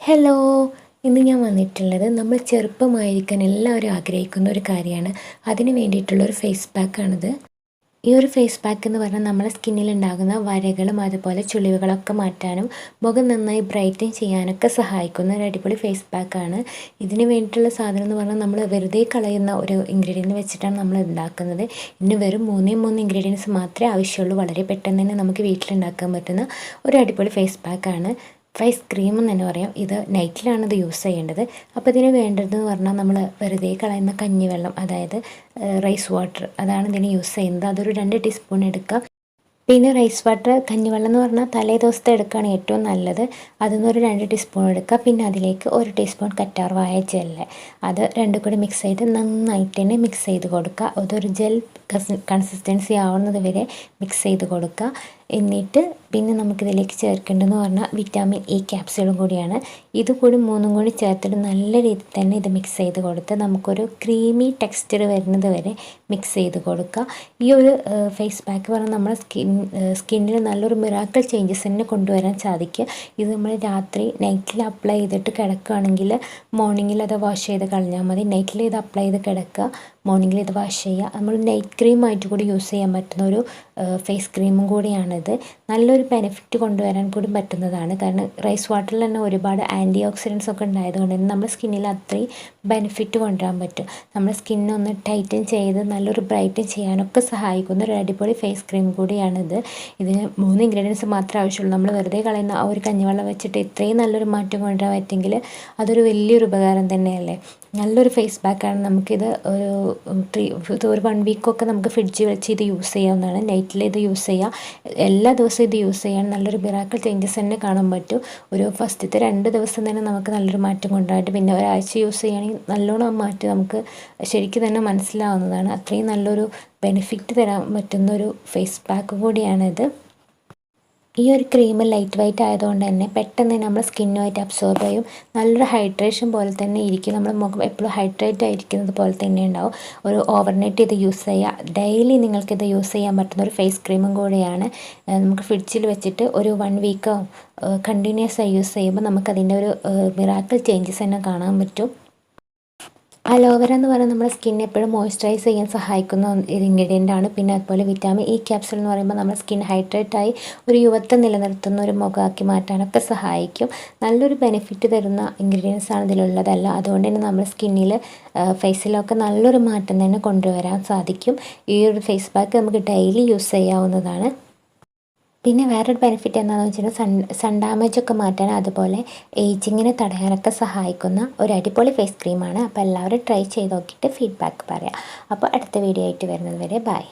Hello ഇന്ന് ഞാൻ വന്നിട്ടുള്ളത് നമ്മൾ ചെറുപ്പമായിരിക്കാൻ എല്ലാവരും ആഗ്രഹിക്കുന്ന ഒരു കാര്യമാണ്. അതിന് വേണ്ടിയിട്ടുള്ള ഒരു ഫേസ് പാക്കാണിത് ഈ ഒരു ഫേസ് പാക്ക് എന്ന് പറഞ്ഞാൽ നമ്മുടെ സ്കിന്നിൽ ഉണ്ടാകുന്ന വരകളും അതുപോലെ ചുളിവുകളൊക്കെ മാറ്റാനും മുഖം നന്നായി ബ്രൈറ്റൻ ചെയ്യാനൊക്കെ സഹായിക്കുന്ന ഒരു അടിപൊളി ഫേസ് പാക്കാണ് ഇതിന് വേണ്ടിയിട്ടുള്ള സാധനം എന്ന് പറഞ്ഞാൽ നമ്മൾ വെറുതെ കളയുന്ന ഒരു ഇൻഗ്രീഡിയന്റ് വെച്ചിട്ടാണ് നമ്മൾ ഉണ്ടാക്കുന്നത്. ഇന്ന് വെറും മൂന്നേ മൂന്ന് ഇൻഗ്രീഡിയൻസ് മാത്രമേ ആവശ്യമുള്ളൂ. വളരെ പെട്ടെന്ന് തന്നെ നമുക്ക് വീട്ടിലുണ്ടാക്കാൻ പറ്റുന്ന ഒരു അടിപൊളി ഫേസ് പാക്കാണ് ഫേസ് ക്രീം എന്ന് തന്നെ പറയാം. ഇത് നൈറ്റിലാണ് ഇത് യൂസ് ചെയ്യേണ്ടത്. അപ്പോൾ ഇതിന് വേണ്ടതെന്ന് പറഞ്ഞാൽ നമ്മൾ വെറുതെ കളയുന്ന കഞ്ഞിവെള്ളം അതായത് റൈസ് വാട്ടർ അതാണ് ഇതിന് യൂസ് ചെയ്യുന്നത്. അതൊരു രണ്ട് ടീസ്പൂൺ എടുക്കുക. പിന്നെ റൈസ് വാട്ടർ കഞ്ഞിവെള്ളം എന്ന് പറഞ്ഞാൽ തലേ ദിവസത്തെ എടുക്കുകയാണ് ഏറ്റവും നല്ലത്. അതിൽ ഒരു രണ്ട് ടീസ്പൂൺ എടുക്കുക. പിന്നെ അതിലേക്ക് ഒരു ടീസ്പൂൺ കറ്റാർ കറ്റാർവായ ജെല്ല്. അത് രണ്ടും കൂടി മിക്സ് ചെയ്ത് നന്നായിട്ട് തന്നെ മിക്സ് ചെയ്ത് കൊടുക്കുക. അതൊരു ജെൽ കൺസിസ്റ്റൻസി ആവുന്നത് വരെ മിക്സ് ചെയ്ത് കൊടുക്കുക. എന്നിട്ട് പിന്നെ നമുക്കിതിലേക്ക് ചേർക്കേണ്ടതെന്ന് പറഞ്ഞാൽ വിറ്റാമിൻ ഇ ക്യാപ്സ്യൂളും കൂടിയാണ്. ഇത് കൂടി മൂന്നും കൂടി ചേർത്തിട്ട് നല്ല രീതിയിൽ തന്നെ ഇത് മിക്സ് ചെയ്ത് കൊടുത്ത് നമുക്കൊരു ക്രീമി ടെക്സ്ചർ വരുന്നത് വരെ മിക്സ് ചെയ്ത് കൊടുക്കുക ഈ ഒരു ഫേസ് പാക്ക് പറഞ്ഞാൽ നമ്മുടെ സ്കിൻ സ്കിന്നിൽ നല്ലൊരു മിറാക്കൽ ചേഞ്ചസ് തന്നെ കൊണ്ടുവരാൻ സാധിക്കുക. ഇത് നമ്മൾ രാത്രി നൈറ്റിൽ അപ്ലൈ ചെയ്തിട്ട് കിടക്കുകയാണെങ്കിൽ മോർണിംഗിൽ അത് വാഷ് ചെയ്ത് കളഞ്ഞാൽ മതി. നൈറ്റിൽ ഇത് അപ്ലൈ ചെയ്ത് കിടക്കുക. മോർണിംഗിൽ ഇത് വാഷ് ചെയ്യുക. നമ്മൾ നൈറ്റ് ക്രീമായിട്ട് കൂടി യൂസ് ചെയ്യാൻ പറ്റുന്ന ഒരു ഫേസ് ക്രീമും കൂടിയാണിത്. നല്ലൊരു ബെനിഫിറ്റ് കൊണ്ടുവരാൻ കൂടി പറ്റുന്നതാണ്. കാരണം റൈസ് വാട്ടറിൽ തന്നെ ഒരുപാട് ആന്റി ഓക്സിഡൻസ് ഒക്കെ ഉണ്ടായതുകൊണ്ട് തന്നെ നമ്മുടെ സ്കിന്നിൽ അത്രയും ബെനിഫിറ്റ് കൊണ്ടുവരാൻ പറ്റും. നമ്മുടെ സ്കിന്നൊന്ന് ടൈറ്റൻ ചെയ്ത് നല്ലൊരു ബ്രൈറ്റൻ ചെയ്യാനൊക്കെ സഹായിക്കുന്ന ഒരു അടിപൊളി ഫേസ് ക്രീം കൂടിയാണിത്. ഇതിന് മൂന്ന് ഇൻഗ്രീഡിയൻസ് മാത്രമേ ആവശ്യമുള്ളൂ. നമ്മൾ വെറുതെ കളയുന്ന ആ ഒരു കഞ്ഞിവെള്ളം വെച്ചിട്ട് ഇത്രയും നല്ലൊരു മാറ്റം കൊണ്ടുവരാൻ പറ്റുമെങ്കിൽ അതൊരു വലിയൊരു ഉപകാരം തന്നെയല്ലേ? നല്ലൊരു ഫേസ് പാക്കാണ് നമുക്കിത് ഒരു ത്രീ ഇത് ഒരു വൺ വീക്കൊക്കെ നമുക്ക് ഫ്രിഡ്ജിൽ വെച്ച് ഇത് യൂസ് ചെയ്യാവുന്നതാണ്. നൈറ്റിൽ ഇത് യൂസ് ചെയ്യാം. എല്ലാ ദിവസവും ഇത് യൂസ് ചെയ്യാൻ നല്ലൊരു മിറാക്കിൾ ചേഞ്ചസ് തന്നെ കാണാൻ പറ്റും. ഒരു ഫസ്റ്റത്തെ രണ്ട് ദിവസം തന്നെ നമുക്ക് നല്ലൊരു മാറ്റം കൊണ്ടായിട്ട് പിന്നെ ഒരാഴ്ച യൂസ് ചെയ്യുകയാണെങ്കിൽ നല്ലോണം മാറ്റം നമുക്ക് ശരിക്കും തന്നെ മനസ്സിലാവുന്നതാണ്. അത്രയും നല്ലൊരു ബെനിഫിറ്റ് തരാൻ പറ്റുന്ന ഒരു ഫേസ് പാക്ക് കൂടിയാണിത്. ഈ ഒരു ക്രീം ലൈറ്റ് വെയ്റ്റ് ആയതുകൊണ്ട് തന്നെ പെട്ടെന്ന് നമ്മുടെ സ്കിന്നുമായിട്ട് അബ്സോർബ് ചെയ്യും. നല്ലൊരു ഹൈഡ്രേഷൻ പോലെ തന്നെ ഇരിക്കും. നമ്മുടെ മുഖം എപ്പോഴും ഹൈഡ്രേറ്റ് ആയിരിക്കുന്നത് പോലെ തന്നെ ഉണ്ടാവും. ഒരു ഓവർനൈറ്റ് ഇത് യൂസ് ചെയ്യുക ഡെയിലി നിങ്ങൾക്കിത് യൂസ് ചെയ്യാൻ പറ്റുന്ന ഒരു ഫേസ് ക്രീമും കൂടിയാണ്. നമുക്ക് ഫ്രിഡ്ജിൽ വെച്ചിട്ട് ഒരു വൺ വീക്കോ കണ്ടിന്യൂസ് ആയി യൂസ് ചെയ്യുമ്പോൾ നമുക്കതിന്റെ ഒരു മിറാക്കിൾ ചേഞ്ചസ് തന്നെ കാണാൻ പറ്റും. അലോവേര എന്ന് പറയുന്നത് നമ്മുടെ സ്കിൻ എപ്പോഴും മോയ്സ്ചറൈസ് ചെയ്യാൻ സഹായിക്കുന്ന ഇൻഗ്രീഡിയന്റ് ആണ്. പിന്നെ അതുപോലെ വിറ്റാമിൻ ഇ ക്യാപ്സുൾ എന്ന് പറയുമ്പോൾ നമ്മുടെ സ്കിൻ ഹൈഡ്രേറ്റ് ആയി ഒരു യുവത്വം നിലനിർത്തുന്ന ഒരു മുഖമാക്കി മാറ്റാനൊക്കെ സഹായിക്കും. നല്ലൊരു ബെനിഫിറ്റ് തരുന്ന ഇൻഗ്രീഡിയൻസ് ആണ് ഇതിലുള്ളതല്ല. അതുകൊണ്ട് തന്നെ നമ്മുടെ സ്കിന്നിൽ ഫേസിലൊക്കെ നല്ലൊരു മാറ്റം തന്നെ കൊണ്ടുവരാൻ സാധിക്കും. ഈ ഒരു ഫേസ് പാക്ക് നമുക്ക് ഡെയിലി യൂസ് ചെയ്യാവുന്നതാണ്. പിന്നെ വേറൊരു ബെനിഫിറ്റ് എന്താണെന്ന് വെച്ചാൽ സൺ സൺ ഡാമേജ് ഒക്കെ മാറ്റാൻ അതുപോലെ ഏജിങ്ങിനെ തടയാനൊക്കെ സഹായിക്കുന്ന ഒരു അടിപൊളി ഫേസ് ക്രീമാണ് അപ്പോൾ എല്ലാവരും ട്രൈ ചെയ്ത് നോക്കിയിട്ട് ഫീഡ്ബാക്ക് പറയാം. അപ്പോൾ അടുത്ത വീഡിയോ ആയിട്ട് വരുന്നത് വരെ ബൈ